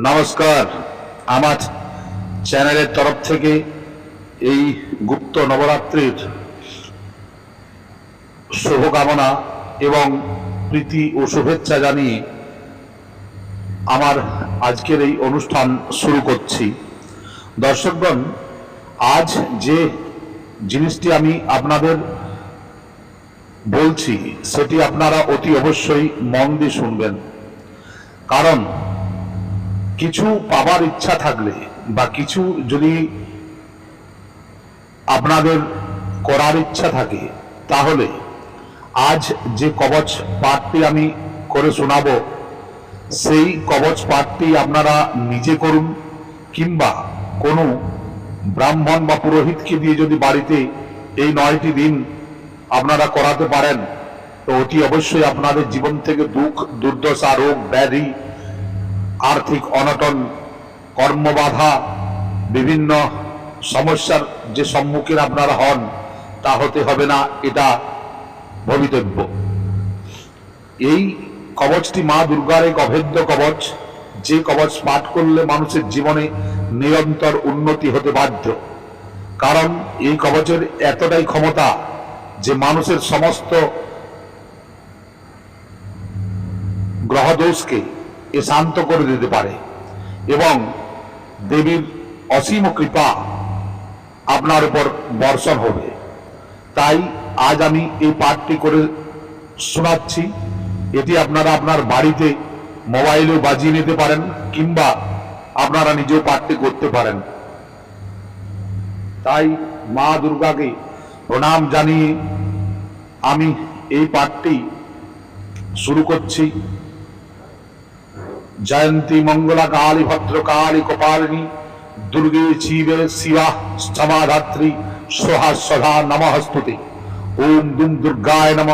নমস্কার। আমার চ্যানেলের তরফ থেকে এই গুপ্ত নবরাত্রির শুভকামনা এবং প্রীতি ও শুভেচ্ছা জানিয়ে আমার আজকের এই অনুষ্ঠান শুরু করছি। দর্শকগণ, আজ যে জিনিসটি আমি আপনাদের বলছি, সেটি আপনারা অতি অবশ্যই মন দিয়ে শুনবেন। কারণ কিছু পাবার ইচ্ছা থাকলে বা কিছু যদি আপনাদের করার ইচ্ছা থাকে, তাহলে আজ যে কবচ পাঠটি আমি করে শোনাব, সেই কবচ পাঠটি আপনারা নিজে করুন কিংবা কোনো ব্রাহ্মণ বা পুরোহিতকে দিয়ে যদি বাড়িতে এই নয়টি দিন আপনারা করাতে পারেন, তো অতি অবশ্যই আপনাদের জীবন থেকে দুঃখ, দুর্দশা, রোগ, ব্যাধি আর্থিক অনটন, কর্মবাধা, বিভিন্ন সমস্যার যে সম্মুখীন আপনারা হন, তা হতে হবে না, এটা ভবিতব্য। এই কবচটি মা দুর্গার এক অভেদ্য কবচ, যে কবচ পাঠ করলে মানুষের জীবনে নিরন্তর উন্নতি হতে বাধ্য। কারণ এই কবচের এতটাই ক্ষমতা যে মানুষের সমস্ত গ্রহদোষকে এ শান্ত করে দিতে পারে। এবং দেবীর অসীম কৃপা আপনার উপর বর্ষণ হবে। তাই আজ আমি এই পাঠটি করে শোনাচ্ছি। এটি আপনারা আপনার বাড়িতে মোবাইলেও বাজিয়ে নিতে পারেন, কিংবা আপনারা নিজেও পাঠটি করতে পারেন। তাই মা দুর্গাকে প্রণাম জানিয়ে আমি এই পাঠটি শুরু করছি। জয়ন্তী মঙ্গলা কালী ভদ্র কালী কপালিনী দুর্গে শিবে শিবা, সমাধাত্রী, সোহা সদা নমস্তুতে ওম দুম দুর্গায় নম,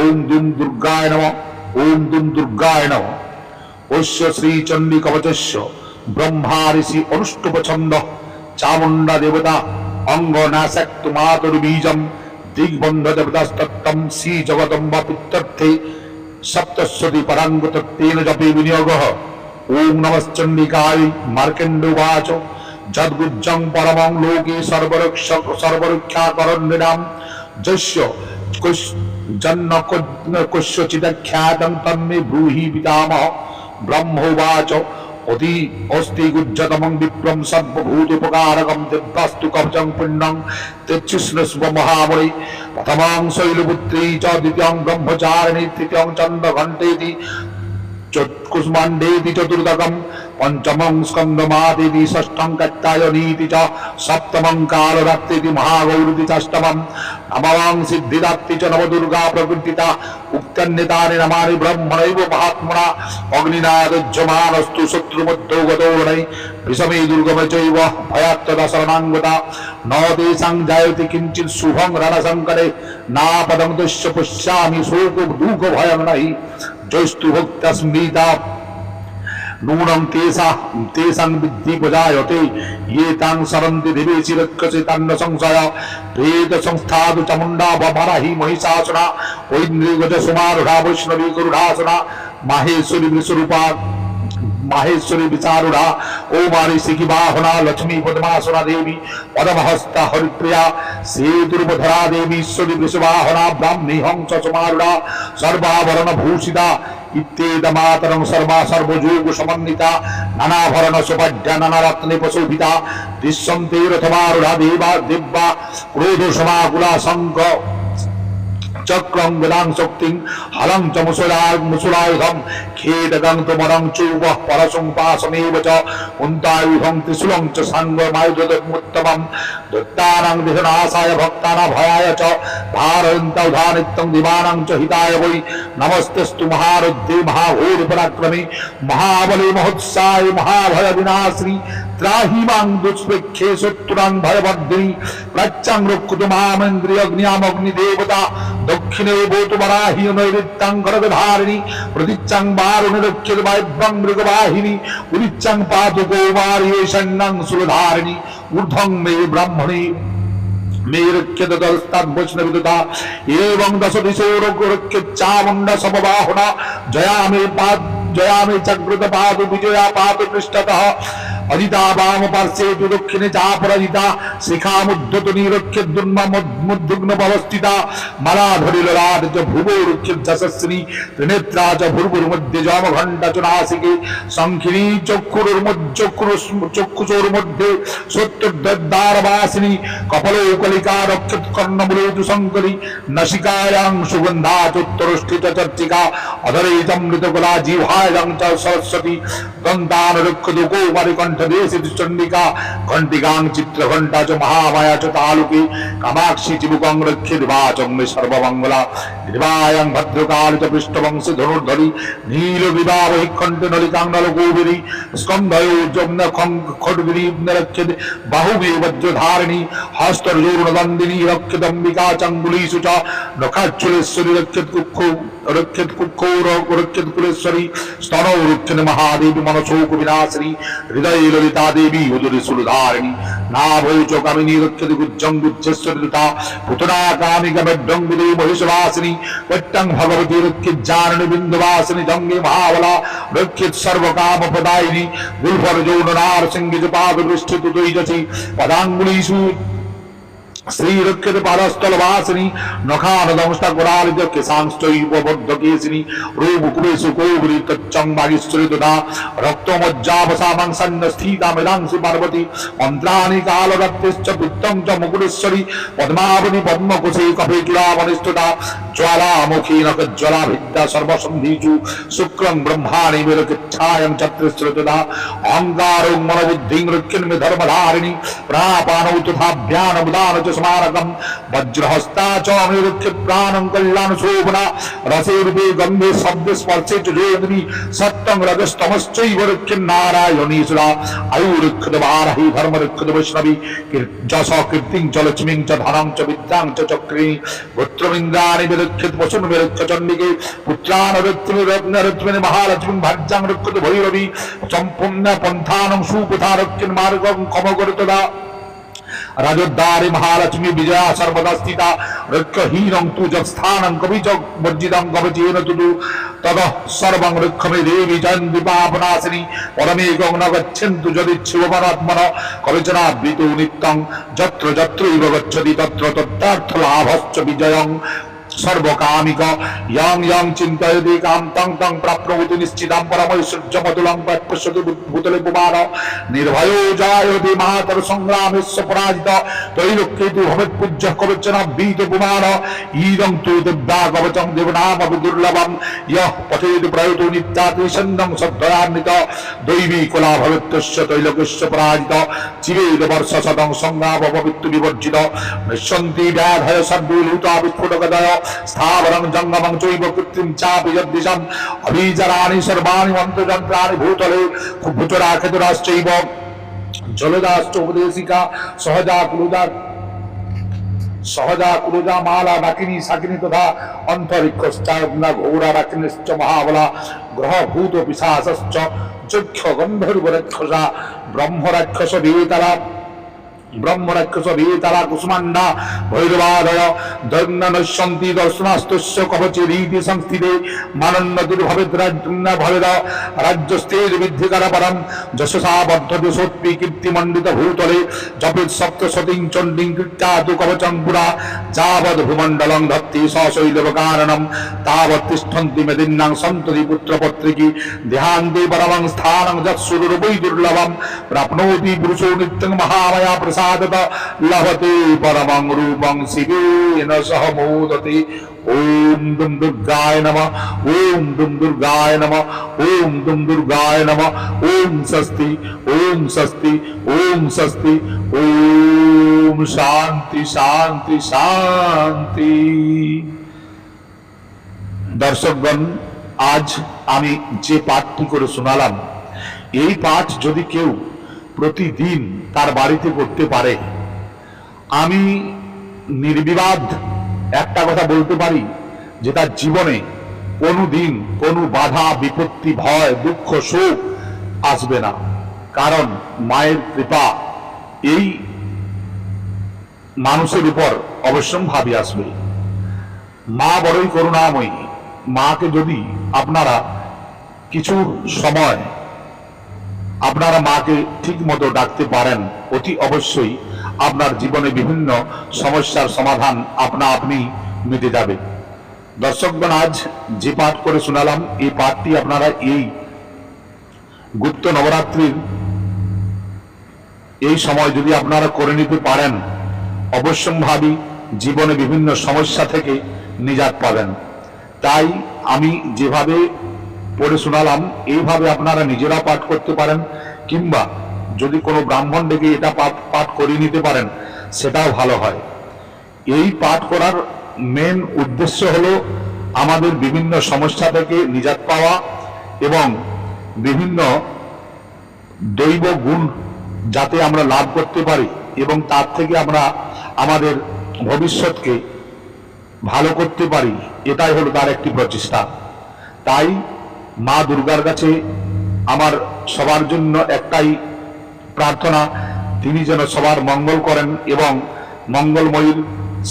ওম দুম দুর্গায় নম, ওম দুম দুর্গায় নম। অশ্য শ্রী চণ্ডী কবচস্য ব্রহ্মা ঋষি অনুষ্ঠুপ ছন্দ চামুণ্ডা দেবতা অঙ্গ নাশক্তু মাতুর বীজম, দিগ্বন্ধ দেবতাস্তত্তম শ্রী জগদম্ব পিত্যর্থে সপ্তস্বতী পরাঙ্গত তেন জপে বিনিয়োগ ওম নমশ্চন্ডিকায় মার্কেণ্ডুবাচ যদ্গুজ্জং পরমং লোকে সর্বরক্ষ সর্বরক্ষাকরণ্যনাম যস্য জন্ম কস্যচিদখ্যাতং তন্মে ব্রূহি পিতামহ ব্রহ্মোবাচ অতি অস্তি গুজ্জতমং সর্বভূত উপকারকম দিব্যাস্তু কবচং পুণ্যং তেচ্ছুষ্ণস্ব মহামরি প্রথমাং শৈলপুত্রী চ দ্বিতীয়ং ব্রহ্মচারিণী তৃতীয়ং কুষ্মাণ্ডেতি চতুর্দকম পঞ্চমং স্কন্দমাদেতি ষষ্ঠং কাত্যায়নীতি চ, সপ্তমং কালরাত্রিতি মহাগৌরীতি চাষ্টমম। নবমাং সিদ্ধিদাত্রি চ, নবদুর্গা প্রকৃতিতা উক্তন্যতানি নমানি ব্রহ্মণৈব মহাত্মনা। অগ্নিনাদজ্যমানস্তু শত্রুমধ্যো গতো নাই বিষমে দুর্গমে চৈব ভয়াত্তদা শরণাঙ্গতা ন তেষাং জায়তি কিঞ্চিৎ শুভং রণসঙ্করে না পদং দস্য পশ্যামি শোক দুঃখ ভয়ং নাই জৈস্তু ভক্তস্মৃতা नूनम तेसा तेसं विद्धि प्रजायते ये तां सरन्ति दिवे चिरत्कसितान्न संशय प्रेत संस्थादु चमुण्डा भमरहि महिषासुरा वैन्द्रिगज सुमारुढा वैष्णवी गरुढासुरा माहेश्वरी विश्वरूपा माहेश्वरी विचारुणा ओ मारी सिखि बाहुना लक्ष्मी पद्मासुरा देवी पदमहस्ता हरिप्रिया सेतुर्मधरा देवी ईश्वरी वृषभाहना ब्राह्मी हंस सुमारुणा सर्वाभरण भूषिता ইত্যেদমাতরং সর্বা সর্বযোগ সমন্বিতা নানাভরণ সুপাঢ্যা নানা রত্নে প্রশোভিতা, দৃশ্যন্তে রথমারুঢ়া, দেবা দিব্যা ক্রোধ সমাকুলা শঙ্খ চক্রং বেদাং শক্তিং হলং চ মুসুরাল মুসুরায়ুধম খেদগং তুমরং চুব পরশুং পাশমেব চ হুন্তায়ুধং ত্রিশুলং চ সাঙ্গমায়ুধমুত্তমম দত্তানাং দেহনাশায় ভক্তানা ভয়ায় চ ভারন্ত উদানিত্যং দিবানাং চ হিতায় বৈ নমস্তেস্তু মহারুদ্ধে মহাভূর পরাক্রমে মহাবলে মহোৎসায় মহাভয় বিনাশ্রী ত্রাহিমাং দুষ্পেক্ষে শত্রুরাং ভয়বর্ধিনী প্রাচ্যাং রক্ষুত মামেন্দ্রিয়গ্নিয়ামগ্নিদেবতা দক্ষিণে বৌতবারাহী নৈরিত্যাঙ্গরগধারিণী প্রতিচ্ছাং বারুণরক্ষের বাহ্যং মৃগবাহিনী উদিচ্ছাং পাত কৌমারী ষণ্যাং সুরধারিণী ঊর্ধ্বং মে ব্রাহ্মণী মেরক্ষেত দলস্তান বৈষ্ণবিদতা এবং দশদিশৌরক্ষে চামুণ্ডা সমবাহনা জয়ামে পাদ জয়ামে চক্রত পাদ বিজয়া পাদ পৃষ্ঠতঃ অজিতা বাম কলিকা রক্ষত কর্ণমূলেতু শঙ্করী নশিকায়াং সুগন্ধা চর্চিকা অধরে চমৃত সরস্বতী চণ্ডিকা ঘণ্টিকাং চিত্র ঘণ্টা চ মহামায়া চ তালুকে কামাক্ষী চিবুকং রক্ষে দিবাচং মে সর্বমঙ্গলা দিবায়াং ভদ্রকাল চ পৃষ্ঠবংশে ধনুর্ধরি নীল বিবাহি কণ্ঠ নলিকাং নলকৌবিরি স্কন্ধয় যমন খডগিরি রক্ষে বাহুবি বজ্রধারিণী হস্তর্জৌর্ণদন্দিনী রক্ষিতম্বিকা চাঙ্গুলীষু চ নখাচ্ছুলেশ্বরী কুক্ষ রক্ষিত কুক্ষ রক্ষিত কুলেশ্বরী স্তনৌ রক্ষিত মহাদেবী মনসৌক বিনাশিনী হৃদয়ে ললিতা দেবী উদরি সুরধারিণী নাভৌ চ কামিনী রক্ষিত গুজ্জং গুজ্জেশ্বরী দুতা পুতনা কামিকা বেড্ডঙ্গুদে মহিষবাসিনী পট্টং ভগবতী রক্ষিত জাননী বিন্দুবাসিনী জঙ্গে মহাবলা রক্ষিত সর্বকাম প্রদায়িনী গুলফর যৌন নার সিংহিত পাদ পৃষ্ঠিত তৈজসী পদাঙ্গুলীষু শ্রীরক্ষেতে পাদস্থলবাসিনী নখানদংশা গোড়ালিত কেশাংশৈববদ্ধকেশিনী রূপকুবেশু কৌবুলি তচ্চম্বাগীশ্বরী তথা রক্তমজ্জাবসামাংসান্ন স্থিতামেদাংশি পার্বতী, মন্ত্রাণি কালরত্তিশ্চ বৃত্তং চ মুকুটেশ্বরী, পদ্মাবতী পদ্মকুশী কপিতুলামনিষ্ঠতা জ্বালামুখী নখজ্জ্বলাভিদ্যা সর্বসন্ধিষু, শুক্রং ব্রহ্মাণি মেরকিচ্ছায়ং ছত্রিশ্রী তথা অহংকারং মনোবুদ্ধিং রক্ষিন্মে ধর্মধারিণী প্রাপানৌ তথা ধ্যানমুদান চ স্মারকম বজ্রহস্তাচ অনিরুদ্ধ কল্যাণ শোভনা রসেরূপে গন্ধে শব্দ স্পর্শে চোদনি সত্যং রজস্তমশ্চৈব রক্ষিম নারায়ণীশুরা আয়ুরক্ষত বারাহি ধর্মরক্ষত বৈষ্ণবী যশ কীর্তিং চলচমিং চ চ বিদ্যাং চক্রিণী গোত্রমিন্দ্রাণি বিরক্ষিত বসুন বিরক্ষ চণ্ডিকে পুত্রান রত্মিনী রত্ন রত্মিনী মহালক্ষ্মী ভাজ্যাং রক্ষত ভৈরবী সম্পূর্ণ পন্থানং সুপথারক্ষিণ মার্গং ক্ষমগরতদা রাজোদ্দারে মহালক্ষ্মী বিজয়া সর্বদা স্থিতা। রক্ষহীনং তু যৎস্থানং কবিচ মর্জিদং গবচেন তু তদ সর্বং রক্ষমে দেবী চন্দ্রিপাপনাশিনী পরমে গং ন গচ্ছন্তু যদি শিবপরাত্মন কবচনাবৃত নিত্যং, যত্র যত্রৈব গচ্ছতি তত্র তত্রার্থ লাভশ্চ বিজয়ং। সর্বকামিক। ইয়ং ইয়ং চিন্তয়তি কান্তং তং প্রাপ্নবতি নিশ্চিতাম পরমৈশ্বর্যমতুলং পশ্যতি ভূতলে পুমার নির্ভয়ো জায়তি মাতর সংগ্রামেশ্ব পরাজিত। ত্রৈলোক্যে তু ভবেৎ পূজ্য কবচন বীত পুমার ঈদং তু দিব্যা কবচং দেবনামপি দুর্লভম। ইয়ঃ পথেতু প্রয়তো নিত্যাতিসন্দং সদ্ধয়ান্বিত দৈবী কলা ভবেত্যস্য তৈলোক্যস্য পরাজিত। চিরেদ বর্ষ সংগ্রাম বিবর্জিত। নিঃসন্তি ব্যাধয় স্থাবরং জঙ্গমং চৈব কৃত্রিম চাপি যদ্দিশম। অভিচরাণি সর্বাণি মন্ত্রযন্ত্রাণি ভূতলে ভূতরাক্ষেতুরাশ্চৈব জলদাশ্চ উপদেশিকা সহজা কুলুদা সহজা কুলুজা মালা ডাকিনী শাকিনী তথা অন্তরিক্ষশ্চাগ্না ঘোরা ডাকিনীশ্চ মহাবলা গ্রহ ভূত যক্ষ গন্ধর্ব রাক্ষসা ব্রহ্ম রাক্ষস বেতারা ব্রহ্মরাক্ষস ধত্তি সশৈলব কারণম তাবৎ তিষ্ঠন্তি দেহান্তে পরমং স্থানং দুর্লভম পুরুষো নিত্যং মহাময়া প্রসাদত লভতে পরমং রূপং শিবেন সহ মোদতে। ওম দুম দুর্গায় নম, ওম দুম দুর্গায় নম, ওম দুম দুর্গায় নম। ওম স্বস্তি ওম স্বস্তি ওম স্বস্তি। ওম শান্তি শান্তি শান্তি। দর্শকগণ, আজ আমি যে পাঠটি করে শোনালাম, এই পাঠ যদি কেউ প্রতিদিন তার বাড়িতে করতে পারে। আমি নির্বিবাদ একটা কথা বলতে পারি যে তার জীবনে কোনো দিন কোনো বাধা, বিপত্তি, ভয়, দুঃখ, সুখ আসবে না। কারণ মায়ের কৃপা এই মানুষের উপর অবশ্যম্ভাবী আসবে। মা বড়ই করুণাময়ী। মাকে যদি আপনারা কিছু সময় আপনারা মাকে ঠিক মতো ডাকতে পারেন, অতি অবশ্যই আপনার জীবনে বিভিন্ন সমস্যার সমাধান আপনা আপনি মিটে যাবে। দর্শকগণ, আজ যে পাঠ করে শোনালাম, এই পাঠটি আপনারা এই গুপ্ত নবরাত্রির এই সময় যদি আপনারা করে নিতে পারেন, অবশ্যম্ভাবী জীবনে বিভিন্ন সমস্যা থেকে নিজাত পাবেন। তাই আমি যেভাবে পড়ে শোনালাম, এইভাবে আপনারা নিজেরা পাঠ করতে পারেন, কিংবা যদি কোনো ব্রাহ্মণ ডেকে এটা পাঠ পাঠ করিয়ে নিতে পারেন, সেটাও ভালো হয়। এই পাঠ করার মেন উদ্দেশ্য হলো আমাদের বিভিন্ন সমস্যা থেকে নিজাত পাওয়া এবং বিভিন্ন দৈব গুণ যাতে আমরা লাভ করতে পারি এবং তার থেকে আমরা আমাদের ভবিষ্যৎকে ভালো করতে পারি, এটাই হলো তার একটি প্রচেষ্টা। তাই মা দুর্গার কাছে আমার সবার জন্য একটাই প্রার্থনা, তিনি যেন সবার মঙ্গল করেন এবং মঙ্গলময়ীর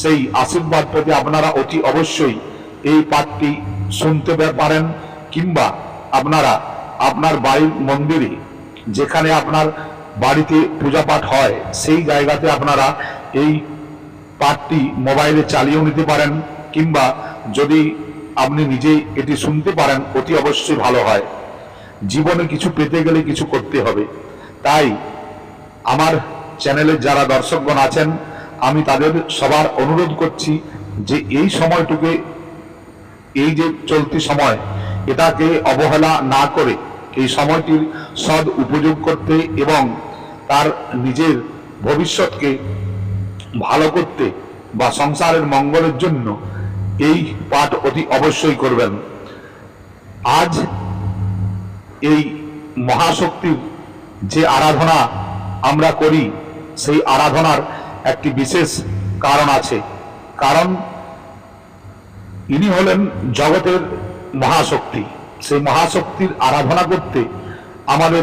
সেই আশীর্বাদ পেতে আপনারা অতি অবশ্যই এই পাঠটি শুনতে পারেন, কিংবা আপনারা আপনার বাড়ির মন্দিরে যেখানে আপনার বাড়িতে পূজা পাঠ হয়, সেই জায়গাতে আপনারা এই পাঠটি মোবাইলে চালিয়েও নিতে পারেন, কিংবা যদি আপনি নিজেই এটি শুনতে পারেন, অতি অবশ্যই ভালো হয়। জীবনে কিছু পেতে গেলে কিছু করতে হবে। তাই আমার চ্যানেলের যারা দর্শকগণ আছেন, আমি তাদের সবার অনুরোধ করছি যে এই সময়টুকে, এই যে চলতি সময়, এটাকে অবহেলা না করে এই সময়টির সদ উপযোগ করতে এবং তার নিজের ভবিষ্যৎকে ভালো করতে বা সংসারের মঙ্গলের জন্য এই পাঠ অতি অবশ্যই করবেন। আজ এই মহাশক্তির যে আরাধনা আমরা করি, সেই আরাধনার একটি বিশেষ কারণ আছে। কারণ ইনি হলেন জগতের মহাশক্তি। সেই মহাশক্তির আরাধনা করতে আমাদের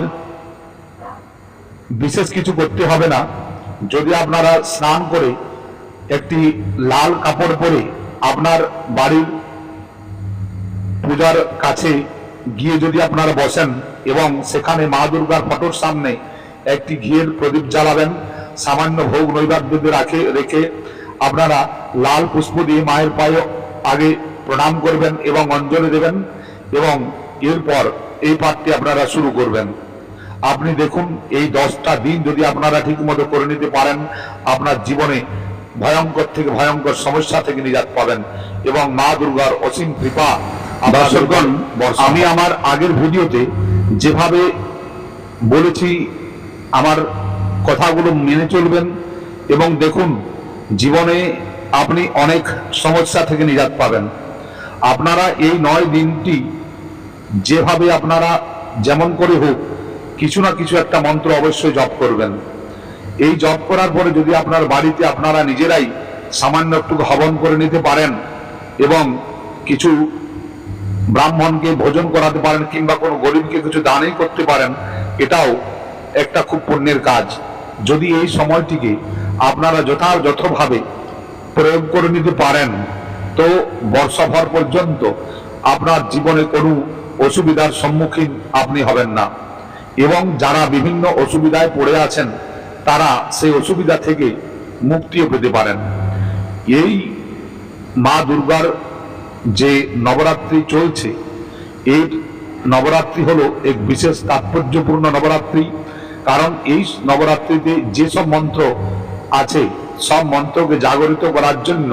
বিশেষ কিছু করতে হবে না। যদি আপনারা স্নান করে একটি লাল কাপড় পরে আপনার বাড়ির পূজার কাছে গিয়ে যদি আপনারা বসেন এবং সেখানে মা দুর্গার ফটোর সামনে একটি ঘিয়ের প্রদীপ জ্বালাবেন, সামান্য ভোগ নৈবাদ্য রাখে, রেখে আপনারা লাল পুষ্প দিয়ে মায়ের পায়ে আগে প্রণাম করবেন এবং অঞ্জলি দেবেন এবং এরপর এই পাঠটি আপনারা শুরু করবেন। আপনি দেখুন, এই দশটা দিন যদি আপনারা ঠিক মতো করে নিতে পারেন, আপনার জীবনে ভয়ঙ্কর থেকে ভয়ঙ্কর সমস্যা থেকে নিজাত পাবেন এবং মা দুর্গার অসীম কৃপা দর্শকগণ আমি আমার আগের ভিডিওতে যেভাবে বলেছি আমার কথাগুলো মেনে চলবেন এবং দেখুন জীবনে আপনি অনেক সমস্যা থেকে নিজাত পাবেন। আপনারা এই নয় দিনটি যেভাবে আপনারা যেমন করে হোক কিছু না কিছু একটা মন্ত্র অবশ্যই জপ করবেন। এই জপ করার পরে যদি আপনার বাড়িতে আপনারা নিজেরাই সামান্য একটু হবন করে নিতে পারেন এবং কিছু ব্রাহ্মণকে ভোজন করাতে পারেন কিংবা কোনো গরিবকে কিছু দানই করতে পারেন, এটাও একটা খুব পুণ্যের কাজ। যদি এই সময়টিকে আপনারা যথাযথভাবে প্রয়োগ করে নিতে পারেন, তো বর্ষাভর পর্যন্ত আপনার জীবনে কোনো অসুবিধার সম্মুখীন আপনি হবেন না। এবং যারা বিভিন্ন অসুবিধায় পড়ে আছেন তারা সেই অসুবিধা থেকে মুক্তিও পেতে পারেন। এই মা দুর্গার যে নবরাত্রি চলছে এর নবরাত্রি হলো এক বিশেষ তাৎপর্যপূর্ণ নবরাত্রি। কারণ এই নবরাত্রিতে যেসব মন্ত্র আছে, সব মন্ত্রকে জাগরিত করার জন্য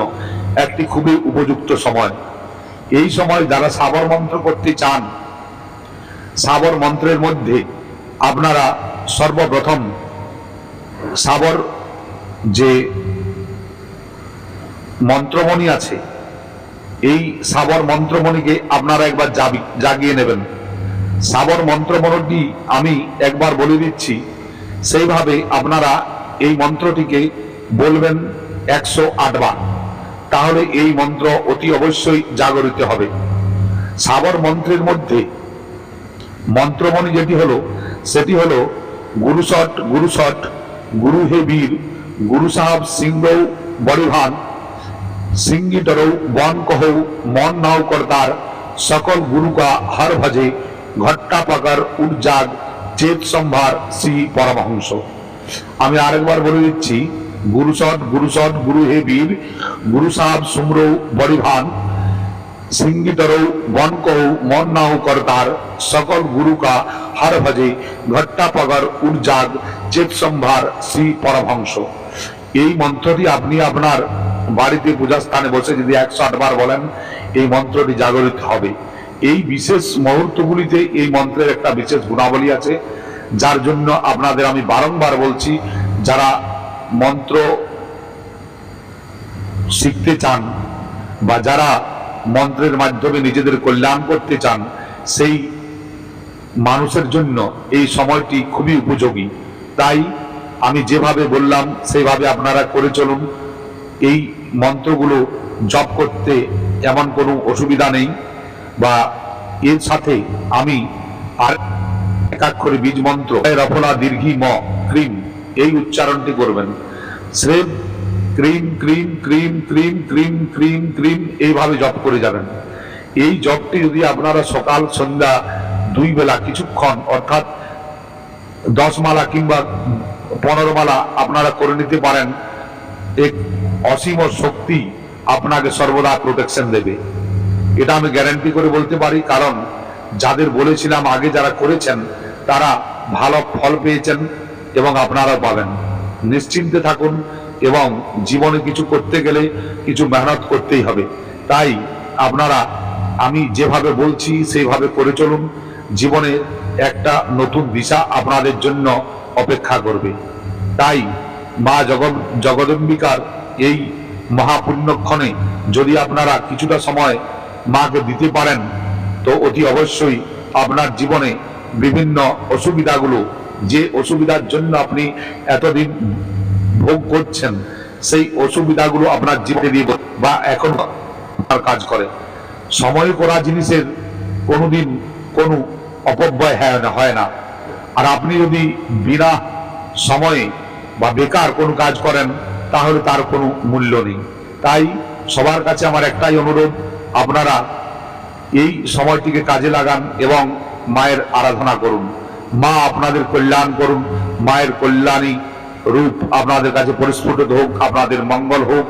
একটি খুবই উপযুক্ত সময়। এই সময় যারা সাবর মন্ত্র করতে চান, সাবর মন্ত্রের মধ্যে আপনারা সর্বপ্রথম সাবর যে মন্ত্রমণি আছে, এই সাবর মন্ত্রমণিকে আপনারা একবার জাগিয়ে নেবেন। সাবর মন্ত্রমণিটি আমি একবার বলে দিচ্ছি, সেইভাবে আপনারা এই মন্ত্রটিকে বলবেন একশো আটবার তাহলে এই মন্ত্র অতি অবশ্যই জাগরিত হবে। সাবর মন্ত্রের মধ্যে মন্ত্রমণি যেটি হলো, সেটি হলো গুরুসট গুরুসট গুরু হে বীর, গুরু সাহাব সিংহ সিঙ্গি ডরৌ বন কহৌ, মন নাও করতার সকল গুরু কা হর ভজে, ঘট্টা পাকার উর্জাগ চেত সম্ভার, শ্রী পরমহংস। আমি আরেকবার বলে দিচ্ছি গুরুসট গুরুসট গুরু হে বীর, গুরু সাহেব সুমরৌ বরিভান সিঙ্গিতরৌ বনকৌ মন নাও করতার সকল গুরু কা হর ভজে, ঘট্টা পগর উর্জাগ চেত সম্ভার শ্রী পরমহংস। এই মন্ত্রটি আপনি আপনার বাড়িতে পূজার স্থানে বসে যদি একশো আটবার বলেন, এই মন্ত্রটি জাগরিত হবে। এই বিশেষ মুহূর্তগুলিতে এই মন্ত্রের একটা বিশেষ গুণাবলী আছে, যার জন্য আপনাদের আমি বারংবার বলছি, যারা মন্ত্র শিখতে চান বা যারা মন্ত্রের মাধ্যমে নিজেদের কল্যাণ করতে চান, সেই মানুষের জন্য এই সময়টি খুবই উপযোগী। তাই আমি যেভাবে বললাম, সেইভাবে আপনারা করে চলুন। এই মন্ত্রগুলো জপ করতে এমন কোনো অসুবিধা নেই বা এর সাথে আমি আর একাক্ষরে বীজ মন্ত্র রফলা, দীর্ঘি, ম, ক্রিম এই উচ্চারণটি করবেন। শ্রেম ক্রিম ক্রিম ক্রিম ক্রিম ক্রিম ক্রিম ক্রিম, এইভাবে জপ করে যাবেন। এই জপটি যদি আপনারা সকাল, সন্ধ্যা দুই বেলা কিছুক্ষণ, অর্থাৎ দশ মালা কিংবা পনেরো মালা আপনারা করে নিতে পারেন, এক অসীম শক্তি আপনাকে সর্বদা প্রোটেকশন দেবে। এটা আমি গ্যারান্টি করে বলতে পারি, কারণ যাদের বলেছিলাম আগে যারা করেছেন, তারা ভালো ফল পেয়েছেন এবং আপনারা পাবেন। নিশ্চিন্তে থাকুন এবং জীবনে কিছু করতে গেলে কিছু মেহনত করতেই হবে। তাই আপনারা, আমি যেভাবে বলছি সেইভাবে করে চলুন। জীবনে একটা নতুন দিশা আপনাদের জন্য অপেক্ষা করবে। তাই মা জগৎ, জগদম্বিকার এই মহাপুণ্যক্ষণে যদি আপনারা কিছুটা সময় মাকে দিতে পারেন, তো অতি অবশ্যই আপনার জীবনে বিভিন্ন অসুবিধাগুলো, যে অসুবিধার জন্য আপনি এতদিন ভোগ করছেন, সেই অসুবিধাগুলো আপনার জীবনে দিয়ে বা এখন কাজ করে। সময় করা জিনিসের কোনোদিন কোনো অপব্যয় হয় হয় না। আর আপনি যদি বিনা সময়ে বা বেকার কোনো কাজ করেন, তাহলে তার কোনো মূল্য নেই। তাই সবার কাছে আমার একটাই অনুরোধ, আপনারা এই সময়টিকে কাজে লাগান এবং মায়ের আরাধনা করুন। মা আপনাদের কল্যাণ করুন, মায়ের কল্যাণী রূপ আপনাদের কাছে পরিস্ফুটিত হোক আপনাদের মঙ্গল হোক